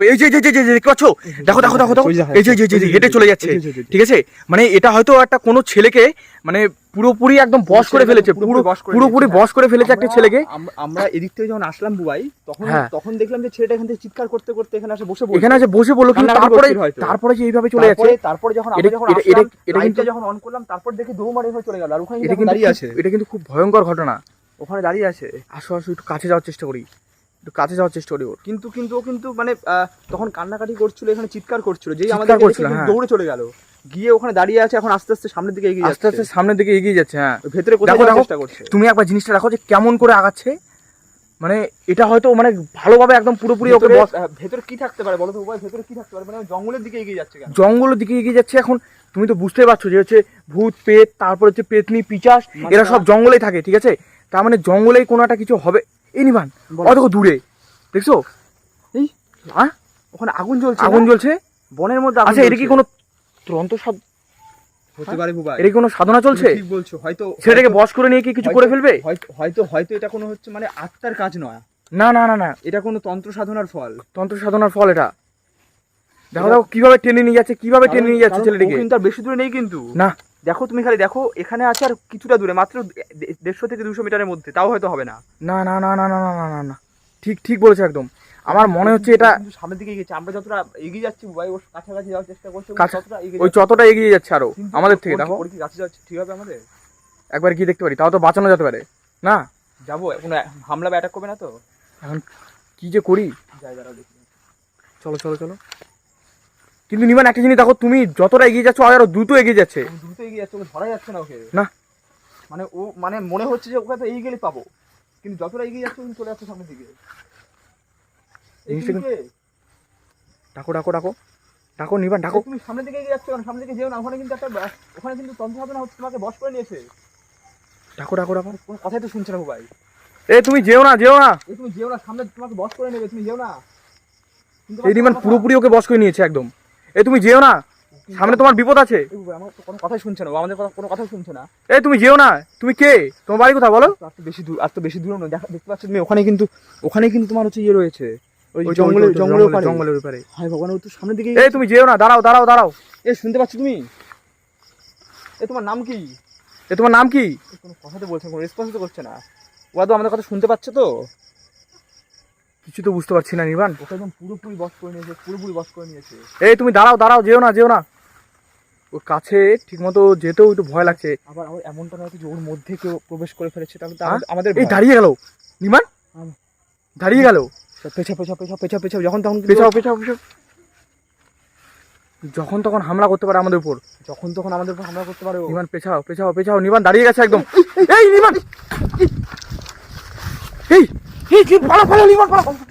এই যে যে যে যে দেখতে পাচ্ছ দেখো দেখো দেখো দেখো এই যে যে যে যে হেঁটে চলে যাচ্ছে এই যে, এই যে, এই যে। ঠিক আছে মানে এটা হয়তো একটা কোনো ছেলেকে মানে পুরোপুরি একদম বস করে ফেলেছে পুরো পুরোপুরি বস করে ফেলেছে একটা ছেলেকে আমরা এদিক থেকে যখন আসলাম বুবাই তখন হ্যাঁ। তখন দেখলাম যে ছেলেটা এখান থেকে চিৎকার করতে করতে এখানে এসে বসে এখানে আছে বসে বলল কিন্তু তারপরে তারপরে যে এইভাবে চলে যাচ্ছে তারপরে যখন আমরা যখন এটা- এটা- এটা কিন্তু- যখন অন করলাম তারপর দেখি দৌড় হয়ে চলে গেল আর ওখানে এটা কিন্তু কিন্তু দাঁড়িয়ে আছে এটা কিন্তু খুব ভয়ঙ্কর ঘটনা ওখানে দাঁড়িয়ে আছে আসো আসো একটু কাছে যাওয়ার চেষ্টা করি একটু কাছে যাওয়ার চেষ্টা করি ওর। কিন্তু কিন্তু ও কিন্তু মানে তখন কান্নাকাটি করছিল এখানে চিৎকার করছিল যেই আমাদের হ্যাঁ। দৌড়ে চলে গেল। গিয়ে ওখানে দাঁড়িয়ে আছে এখন আস্তে আস্তে সামনের দিকে এগিয়ে আস্তে যাচ্ছে। আস্তে সামনের দিকে এগিয়ে যাচ্ছে হ্যাঁ। ভেতরে দেখো। চেষ্টা করছে? তুমি একবার জিনিসটা দেখো যে কেমন করে আগাচ্ছে। মানে এটা হয়তো মানে ভালোভাবে একদম পুরোপুরি ওকে ভেতরে, বস আহ, ভেতরে কি থাকতে পারে বলো তো উপায় ভেতরে কি থাকতে পারে? মানে জঙ্গলের দিকে এগিয়ে যাচ্ছে কেন? জঙ্গলের দিকে এগিয়ে যাচ্ছে এখন তুমি তো বুঝতেই পারছ যে হচ্ছে ভূত পেত তারপর হচ্ছে পেতনি পিচাস মানে এরা সব জঙ্গলেই থাকে ঠিক আছে? তার মানে জঙ্গলেই কোনো একটা কিছু হবে। বলো। অত দূরে দেখছ? এই হ্যাঁ? ওখানে আগুন জ্বলছে আগুন জ্বলছে? বনের মধ্যে আচ্ছা এটা কি কোনো তন্ত্র সাধ হতে পারে বুবাই এটা কোনো সাধনা চলছে? ঠিক বলছো হয়তো হয়তো- করে নিয়ে কি কিছু করে ফেলবে? হয়তো হয়তো হয়তো এটা কোনো হচ্ছে মানে আত্মার কাজ নয়। না না না না। এটা কোনো তন্ত্র সাধনার ফল। তন্ত্র সাধনার ফল এটা। দেখো দেখো কীভাবে টেনে নিয়ে যাচ্ছে কীভাবে টেনে নিয়ে যাচ্ছে ছেলেটিকে? কিন্তু আর বেশি দূরে নেই কিন্তু। না। দেখো তুমি খালি দেখো এখানে আছে আর কিছুটা দূরে মাত্র দেড়শো থেকে দুশো মিটারের মধ্যে তাও হয়তো হবে না। না না না না না না না না না। ঠিক ঠিক বলেছ একদম। আমার মনে হচ্ছে এটা সামনের দিকে এগিয়েছে আমরা যতটা এগিয়ে যাচ্ছি ভাই ওর কাছাকাছি যাওয়ার চেষ্টা করছি ওই যতটা এগিয়ে যাচ্ছে আরও আমাদের থেকে দেখো। ওর কি কাছে যাচ্ছে ঠিক হবে আমাদের? একবার গিয়ে দেখতে পারি তাও তো বাঁচানো যেতে পারে না? যাব এখন হামলা বা অ্যাটাক করবে না তো? এখন কি যে করি? চলো চলো চলো। কিন্তু নিবান একটা জিনিস দেখো তুমি যতটা এগিয়ে যাচ্ছ আরও দ্রুত এগিয়ে যাচ্ছে। এগিয়ে যাচ্ছে ওকে ধরা যাচ্ছে না ওকে। না। মানে ও মানে মনে হচ্ছে যে ওকে তো এগিয়ে গেলে পাবো কিন্তু যতটা এগিয়ে যাচ্ছে তুমি চলে যাচ্ছে সামনের দিকে। এই? ডাকো ডাকো ডাকো। ডাকো নিবান ডাকো। তুমি সামনের দিকে এগিয়ে যাচ্ছ সামনের দিকে যেও না ওখানে কিন্তু একটা ওখানে কিন্তু তন্ত্র সাধনা হচ্ছে তোমাকে বশ করে নিয়েছে। ডাকো ডাকো ডাকো। কোনো কথাই তো শুনছে না ভাই এ তুমি যেও না যেও না। এই তুমি যেও না সামনে তোমাকে বশ করে নেবে তুমি যেও না। এই কথা? পুরোপুরি ওকে বস করে নিয়েছে একদম। এ তুমি যেও না। সামনে তোমার বিপদ আছে। আমার কোনো কথাই শুনছে না আমাদের কোনো কথাই শুনছে না। এ তুমি যেও না তুমি কে? তোমার বাড়ি কোথায় বলো। আর তো বেশি দূর আর তো বেশি দূর দেখতে পাচ্ছ তুমি ওখানে কিন্তু ওখানে কিন্তু তোমার হচ্ছে ইয়ে রয়েছে। ওই ওই জঙ্গলের জঙ্গলের জঙ্গলের জঙ্গলের ব্যাপারে হায় ভগবান ও তো সামনের দিকে এ তুমি যেও না দাঁড়াও দাঁড়াও দাঁড়াও। এ শুনতে পাচ্ছ তুমি? এ তোমার নাম কি? এ তোমার নাম কি? কোনো কথা তো বলছে কোনো রেসপন্স তো করছে না। ওরা তো আমাদের কথা শুনতে পাচ্ছে তো? কিছু তো বুঝতে পারছি না নির্বাণ। একদম পুরোপুরি বস করে নিয়েছে পুরোপুরি বস করে নিয়েছে। এই তুমি দাঁড়াও দাঁড়াও যেও না যেও না। ওর কাছে ঠিকমতো যেতেও একটু ভয় লাগছে আবার আবার এমনটা নয় যে ওর মধ্যে কেউ প্রবেশ করে ফেলেছে তাহলে তো হ্যাঁ? আমাদের- এই দাঁড়িয়ে গেল নিমান দাঁড়িয়ে গেল পেছা পেছা পেছা পেছা পেছা যখন তখন পেছাও পেছাও পেছাও যখন তখন হামলা করতে পারে আমাদের উপর যখন তখন আমাদের উপর হামলা করতে পারে নিমান পেছাও পেছাও পেছাও নিমান দাঁড়িয়ে গেছে একদম এই নিমান এই এই কি পালা পালা নিমান পালা